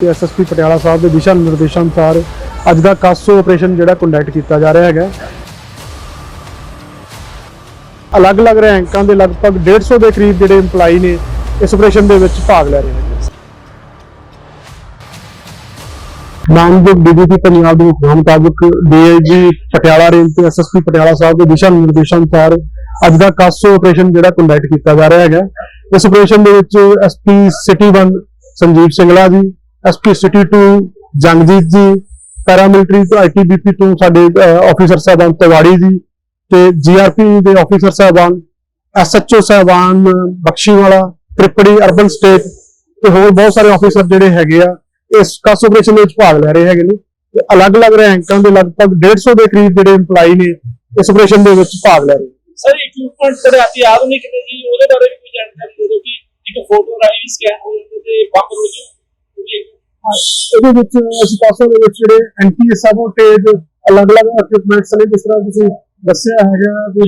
SSP Patiala ਸਾਹਿਬ ਦੇ ਦਿਸ਼ਾ ਨਿਰਦੇਸ਼ਾਂ ਅਨੁਸਾਰ ਅੱਜ ਦਾ ਕਾਸੋ ਆਪਰੇਸ਼ਨ ਜਿਹੜਾ ਕੰਡਕਟ ਕੀਤਾ ਜਾ ਰਿਹਾ ਹੈਗਾ। ਅਲੱਗ-ਅਲੱਗ ਰੈਂਕਾਂ ਦੇ ਲਗਭਗ 150 ਦੇ ਕਰੀਬ ਜਿਹੜੇ EMPLOYE ਨੇ ਇਸ ਆਪਰੇਸ਼ਨ ਦੇ ਵਿੱਚ ਭਾਗ ਲੈ ਰਹੇ ਨੇ। ਨਾਮਜ਼ਦ ਡੀਜੀਪੀ ਪੰਜਾਬ ਦੇ ਹੁਕਮਾਂ ਮੁਤਾਬਕ ਡੀਆਈਜੀ ਪਟਿਆਲਾ ਰੇਂਜ ਤੇ ਐਸਐਸਪੀ ਪਟਿਆਲਾ ਸਾਹਿਬ ਦੇ ਦਿਸ਼ਾ ਨਿਰਦੇਸ਼ਾਂ ਅਨੁਸਾਰ ਅੱਜ ਦਾ ਕਾਸੋ ਆਪਰੇਸ਼ਨ ਜਿਹੜਾ ਕੰਡਕਟ ਕੀਤਾ ਜਾ ਰਿਹਾ ਹੈਗਾ। ਇਸ ਆਪਰੇਸ਼ਨ ਦੇ ਵਿੱਚ ਐਸਪੀ ਸਿਟੀ 1 ਸੰਜੀਵ ਸਿੰਘਲਾ ਜੀ ਐਸਪੀ ਸਿਟੀ 2 ਜੰਗਜੀਤ ਜੀ ਪੈਰਾਮਿਲਟਰੀ ਤੋਂ ਆਈਟੀਬੀਪੀ ਤੋਂ, ਸਾਡੇ ਆਫੀਸਰ ਸਾਹਿਬਾਨ ਤਿਵਾੜੀ ਜੀ ਤੇ ਜੀਆਰਪੀ ਦੇ ਆਫੀਸਰ ਸਾਹਿਬਾਨ ਐਸਐਚਓ ਸਾਹਿਬਾਨ, ਬਖਸ਼ੀਵਾਲਾ, ਤ੍ਰਿਪੜੀ ਅਰਬਨ ਸਟੇਟ ਤੇ ਹੋਰ ਬਹੁਤ ਸਾਰੇ ਆਫੀਸਰ ਜਿਹੜੇ ਹੈਗੇ ਆ, ਇਸ ਕਾਸ ਆਪਰੇਸ਼ਨ ਦੇ ਵਿੱਚ ਭਾਗ ਲੈ ਰਹੇ ਹੈਗੇ ਨੇ। ਤੇ ਅਲੱਗ-ਅਲੱਗ ਰੈਂਕਾਂ ਦੇ ਲਗਭਗ 150 ਦੇ ਕਰੀਬ ਜਿਹੜੇ EMPLOYE ਨੇ ਇਸ ਆਪਰੇਸ਼ਨ ਦੇ ਵਿੱਚ ਭਾਗ ਲੈ ਰਹੇ। ਨੇ ਸਰ ਇਕਵਿਪਮੈਂਟ ਜਿਹੜੇ ਅਤੀ ਆਧੁਨਿਕ ਨੇ ਜੀ, ਉਹਦੇ ਬਾਰੇ ਵੀ ਕੋਈ ਜਾਣਕਾਰੀ ਦੇ ਦਿਓ ਕਿ ਇੱਕ ਫੋਟੋ ਰਾਹੀਂ ਸਕੈਨ ਹੋ ਜਾਂਦੇ ਤੇ ਬੰਦ ਹੋ ਜੂ ਇਹਦੇ ਵਿੱਚ ਅਸੀਂ ਕਾਸੋ ਦੇ ਵਿੱਚ ਜਿਹੜੇ ਐਂਟੀ ਸੈਬੋਟੇਜ ਅਲੱਗ-ਅਲੱਗ ਇਕਵਿਪਮੈਂਟਸ ਨੇ, ਜਿਸ ਤਰ੍ਹਾਂ ਤੁਸੀਂ ਦੱਸਿਆ ਹੈਗਾ ਵੀ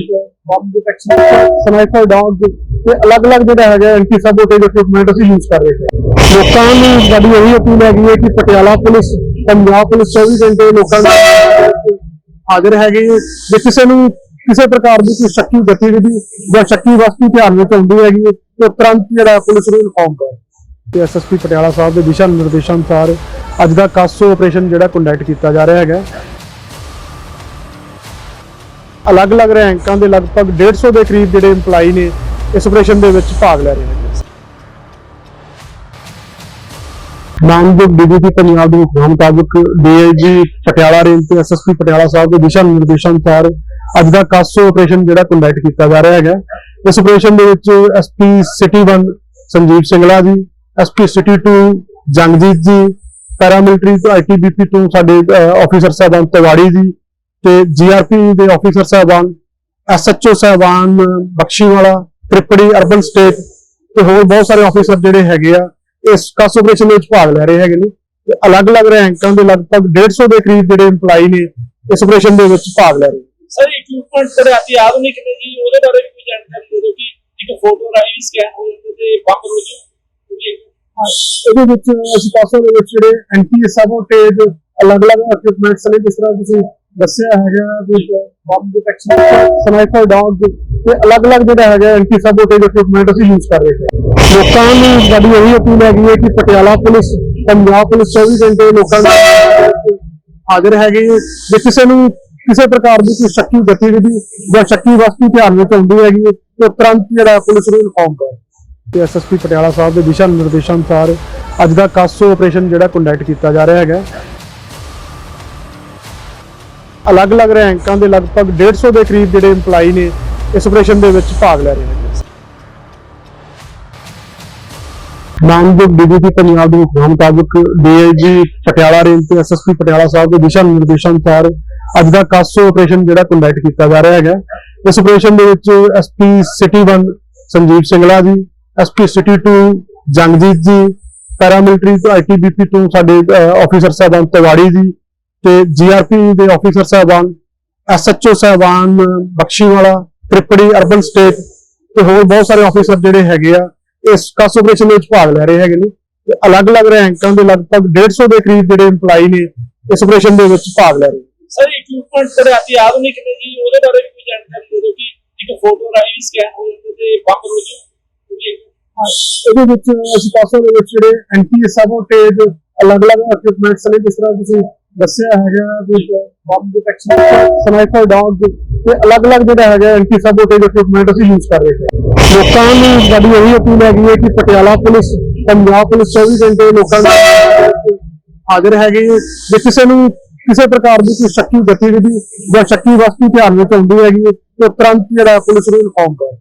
ਬੰਬ ਡਿਟੈਕਸ਼ਨ ਸਨਾਈਪਰ ਡੌਗ ਤੇ ਅਲੱਗ-ਅਲੱਗ ਜਿਹੜਾ ਹੈਗਾ ਐਂਟੀ ਸੈਬੋਟੇਜ ਇਕਵਿਪਮੈਂਟ ਅਸੀਂ ਯੂਜ਼ ਕਰ ਰਹੇ ਹਾਂ। ਲੋਕਾਂ ਨੂੰ ਸਾਡੀ ਇਹੀ ਅਪੀਲ ਹੈਗੀ ਹੈ ਕਿ ਪਟਿਆਲਾ ਪੁਲਿਸ, ਪੰਜਾਬ ਪੁਲਿਸ 24 ਘੰਟੇ ਲੋਕਾਂ ਦਾ ਹਾਜ਼ਰ ਹੈਗੇ ਜੇ ਕਿਸੇ ਨੂੰ ਕਿਸੇ ਪ੍ਰਕਾਰ ਦੀ ਕੋਈ ਸ਼ੱਕੀ ਗਤੀਵਿਧੀ ਜਾਂ ਸ਼ੱਕੀ ਵਸਤੂ ਧਿਆਨ ਵਿੱਚ ਆਉਂਦੀ ਹੈਗੀ ਹੈ ਤੁਰੰਤ ਜਿਹੜਾ ਪੁਲਿਸ ਨੂੰ ਇਨਫੋਰਮ ਕਰੋ। ਐਸਐਸਪੀ ਪਟਿਆਲਾ ਸਾਹਿਬ ਦੇ ਦਿਸ਼ਾ ਨਿਰਦੇਸ਼ਾਂ ਅਨੁਸਾਰ ਅੱਜ ਦਾ ਕਾਸੋ ਆਪਰੇਸ਼ਨ ਜਿਹੜਾ ਕੰਡਕਟ ਕੀਤਾ ਜਾ ਰਿਹਾ ਹੈਗਾ। ਅਲੱਗ-ਅਲੱਗ ਰੈਂਕਾਂ ਦੇ ਲਗਭਗ 150 ਦੇ ਕਰੀਬ ਜਿਹੜੇ EMPLOYE ਨੇ ਇਸ ਆਪਰੇਸ਼ਨ ਦੇ ਵਿੱਚ ਭਾਗ ਲੈ ਰਹੇ ਨੇ। ਨਾਮਜ਼ਦ ਡੀਜੀਪੀ ਪੰਜਾਬ ਦੇ ਹੁਕਮਾਂ ਮੁਤਾਬਕ ਡੀਆਈਜੀ ਪਟਿਆਲਾ ਰੇਂਜ ਤੇ ਐਸਐਸਪੀ ਪਟਿਆਲਾ ਸਾਹਿਬ ਦੇ ਦਿਸ਼ਾ ਨਿਰਦੇਸ਼ਾਂ ਅਨੁਸਾਰ ਅੱਜ ਦਾ ਕਾਸੋ ਆਪਰੇਸ਼ਨ ਜਿਹੜਾ ਕੰਡਕਟ ਕੀਤਾ ਜਾ ਰਿਹਾ ਹੈਗਾ। ਇਸ ਆਪਰੇਸ਼ਨ ਦੇ ਵਿੱਚ ਐਸਪੀ ਸਿਟੀ 1 ਸੰਜੀਵ ਸਿੰਘਲਾ ਜੀ ਐਸਪੀ ਸਿਟੀ 2 ਜੰਗਜੀਤ ਜੀ ਪੈਰਾਮਿਲਟਰੀ ਤੋਂ ਆਈਟੀਬੀਪੀ ਤੋਂ, ਸਾਡੇ ਆਫੀਸਰ ਸਾਹਿਬਾਨ ਤਿਵਾੜੀ ਜੀ ਤੇ ਜੀਆਰਪੀ ਦੇ ਆਫੀਸਰ ਸਾਹਿਬਾਨ ਐਸਐਚਓ ਸਾਹਿਬਾਨ, ਬਖਸ਼ੀਵਾਲਾ, ਤ੍ਰਿਪੜੀ ਅਰਬਨ ਸਟੇਟ ਤੇ ਹੋਰ ਬਹੁਤ ਸਾਰੇ ਆਫੀਸਰ ਜਿਹੜੇ ਹੈਗੇ ਆ, ਇਸ ਕਾਸ ਆਪਰੇਸ਼ਨ ਦੇ ਵਿੱਚ ਭਾਗ ਲੈ ਰਹੇ ਹੈਗੇ ਨੇ। ਤੇ ਅਲੱਗ-ਅਲੱਗ ਰੈਂਕਾਂ ਦੇ ਲਗਭਗ 150 ਦੇ ਕਰੀਬ ਜਿਹੜੇ EMPLOYE ਨੇ ਇਸ ਆਪਰੇਸ਼ਨ ਦੇ ਵਿੱਚ ਭਾਗ ਲੈ ਰਹੇ। ਨੇ ਸਰ ਇਕਵਿਪਮੈਂਟ ਜਿਹੜੇ ਅਤੀ ਆਧੁਨਿਕ ਨੇ ਜੀ, ਉਹਦੇ ਬਾਰੇ ਵੀ ਕੋਈ ਜਾਣਕਾਰੀ ਦੇ ਦਿਓ ਕਿ ਇੱਕ ਫੋਟੋ ਰਾਹੀਂ ਸਕੈਨ ਹੋ ਜਾਂਦੇ ਤੇ ਬੰਦ ਹੋ ਜੂ ਇਹਦੇ ਵਿੱਚ ਅਸੀਂ ਕਾਸੋ ਦੇ ਵਿੱਚ ਜਿਹੜੇ ਐਂਟੀ ਸੈਬੋਟੇਜ ਅਲੱਗ-ਅਲੱਗ ਇਕਵਿਪਮੈਂਟਸ ਨੇ, ਜਿਸ ਤਰ੍ਹਾਂ ਤੁਸੀਂ ਦੱਸਿਆ ਹੈਗਾ ਵੀ ਬੰਬ ਡਿਟੈਕਸ਼ਨ ਸਨਾਈਪਰ ਡੌਗ ਤੇ ਅਲੱਗ-ਅਲੱਗ ਜਿਹੜਾ ਹੈਗਾ ਐਂਟੀ ਸੈਬੋਟੇਜ ਇਕਵਿਪਮੈਂਟ ਅਸੀਂ ਯੂਜ਼ ਕਰ ਰਹੇ ਹਾਂ। ਲੋਕਾਂ ਨੂੰ ਸਾਡੀ ਇਹੀ ਅਪੀਲ ਹੈਗੀ ਹੈ ਕਿ ਪਟਿਆਲਾ ਪੁਲਿਸ, ਪੰਜਾਬ ਪੁਲਿਸ 24 ਘੰਟੇ ਲੋਕਾਂ ਦਾ ਹਾਜ਼ਰ ਹੈਗੇ ਜੇ ਕਿਸੇ ਨੂੰ ਕਿਸੇ ਪ੍ਰਕਾਰ ਦੀ ਕੋਈ ਸ਼ੱਕੀ ਗਤੀਵਿਧੀ ਜਾਂ ਸ਼ੱਕੀ ਵਸਤੂ ਧਿਆਨ ਵਿੱਚ ਆਉਂਦੀ ਹੈਗੀ ਹੈ ਤੁਰੰਤ ਜਿਹੜਾ ਪੁਲਿਸ ਨੂੰ ਇਨਫੋਰਮ ਕਰੋ। ਐਸਐਸਪੀ ਪਟਿਆਲਾ ਸਾਹਿਬ ਦੇ ਦਿਸ਼ਾ ਨਿਰਦੇਸ਼ਾਂ ਅਨੁਸਾਰ ਅੱਜ ਦਾ ਕਾਸੋ ਆਪਰੇਸ਼ਨ ਜਿਹੜਾ ਕੰਡਕਟ ਕੀਤਾ ਜਾ ਰਿਹਾ ਹੈਗਾ। ਅਲੱਗ-ਅਲੱਗ ਰੈਂਕਾਂ ਦੇ ਲਗਭਗ 150 ਦੇ ਕਰੀਬ ਜਿਹੜੇ EMPLOYE ਨੇ ਇਸ ਆਪਰੇਸ਼ਨ ਦੇ ਵਿੱਚ ਭਾਗ ਲੈ ਰਹੇ ਨੇ। ਨਾਮਜ਼ਦ ਡੀਜੀਪੀ ਪੰਜਾਬ ਦੇ ਹੁਕਮਾਂ ਮੁਤਾਬਕ ਡੀਆਈਜੀ ਪਟਿਆਲਾ ਰੇਂਜ ਤੇ ਐਸਐਸਪੀ ਪਟਿਆਲਾ ਸਾਹਿਬ ਦੇ ਦਿਸ਼ਾ ਨਿਰਦੇਸ਼ਾਂ ਅਨੁਸਾਰ ਅੱਜ ਦਾ ਕਾਸੋ ਆਪਰੇਸ਼ਨ ਜਿਹੜਾ ਕੰਡਕਟ ਕੀਤਾ ਜਾ ਰਿਹਾ ਹੈਗਾ। ਇਸ ਆਪਰੇਸ਼ਨ ਦੇ ਵਿੱਚ ਐਸਪੀ ਸਿਟੀ 1 ਸੰਜੀਵ ਸਿੰਘਲਾ ਜੀ ਐਸਪੀ ਸਿਟੀ 2 ਜੰਗਜੀਤ ਜੀ ਪੈਰਾਮਿਲਟਰੀ ਤੋਂ ਆਈਟੀਬੀਪੀ ਤੋਂ, ਸਾਡੇ ਆਫੀਸਰ ਸਾਹਿਬਾਨ ਤਿਵਾੜੀ ਜੀ ਤੇ ਜੀਆਰਪੀ ਦੇ ਆਫੀਸਰ ਸਾਹਿਬਾਨ ਐਸਐਚਓ ਸਾਹਿਬਾਨ, ਬਖਸ਼ੀਵਾਲਾ, ਤ੍ਰਿਪੜੀ ਅਰਬਨ ਸਟੇਟ ਤੇ ਹੋਰ ਬਹੁਤ ਸਾਰੇ ਆਫੀਸਰ ਜਿਹੜੇ ਹੈਗੇ ਆ, ਇਸ ਕਾਸ ਆਪਰੇਸ਼ਨ ਦੇ ਵਿੱਚ ਭਾਗ ਲੈ ਰਹੇ ਹੈਗੇ ਨੇ। ਤੇ ਅਲੱਗ-ਅਲੱਗ ਰੈਂਕਾਂ ਦੇ ਲਗਭਗ 150 ਦੇ ਕਰੀਬ ਜਿਹੜੇ EMPLOYE ਨੇ ਇਸ ਆਪਰੇਸ਼ਨ ਦੇ ਵਿੱਚ ਭਾਗ ਲੈ ਰਹੇ। ਨੇ ਸਰ ਇਕਵਿਪਮੈਂਟ ਜਿਹੜੇ ਅਤੀ ਆਧੁਨਿਕ ਨੇ ਜੀ, ਉਹਦੇ ਬਾਰੇ ਵੀ ਕੋਈ ਜਾਣਕਾਰੀ ਦੇ ਦਿਓ ਕਿ ਇੱਕ ਫੋਟੋ ਰਾਹੀਂ ਸਕੈਨ ਹੋ ਜਾਂਦੇ ਤੇ ਬੰਦ ਹੋ ਜੂ ਇਹਦੇ ਵਿੱਚ ਅਸੀਂ ਦੇ ਵਿੱਚ ਜਿਹੜੇ ਐਂਟੀ ਸੈਬੋਟੇਜ ਅਲੱਗ-ਅਲੱਗ ਇਕਵਿਪਮੈਂਟਸ ਨੇ, ਜਿਸ ਤਰ੍ਹਾਂ ਤੁਸੀਂ ਦੱਸਿਆ ਹੈਗਾ ਵੀ ਬੰਬ ਡਿਟੈਕਸ਼ਨ ਸਨਾਈਪਰ ਡੌਗ ਤੇ ਅਲੱਗ-ਅਲੱਗ ਜਿਹੜਾ ਹੈਗਾ ਐਂਟੀ ਸੈਬੋਟੇਜ ਇਕਵਿਪਮੈਂਟ ਅਸੀਂ ਯੂਜ਼ ਕਰ ਰਹੇ ਹਾਂ। ਲੋਕਾਂ ਨੂੰ ਸਾਡੀ ਇਹੀ ਅਪੀਲ ਹੈਗੀ ਹੈ ਕਿ ਪਟਿਆਲਾ ਪੁਲਿਸ, ਪੰਜਾਬ ਪੁਲਿਸ 24 ਘੰਟੇ ਲੋਕਾਂ ਦਾ ਹਾਜ਼ਰ ਹੈਗੇ ਜੇ ਕਿਸੇ ਨੂੰ ਕਿਸੇ ਪ੍ਰਕਾਰ ਦੀ ਕੋਈ ਸ਼ੱਕੀ ਗਤੀਵਿਧੀ ਜਾਂ ਸ਼ੱਕੀ ਵਸਤੂ ਧਿਆਨ ਵਿੱਚ ਆਉਂਦੀ ਹੈਗੀ ਹੈ ਤੁਰੰਤ ਜਿਹੜਾ ਪੁਲਿਸ ਨੂੰ ਇਨਫੋਰਮ ਕਰੋ।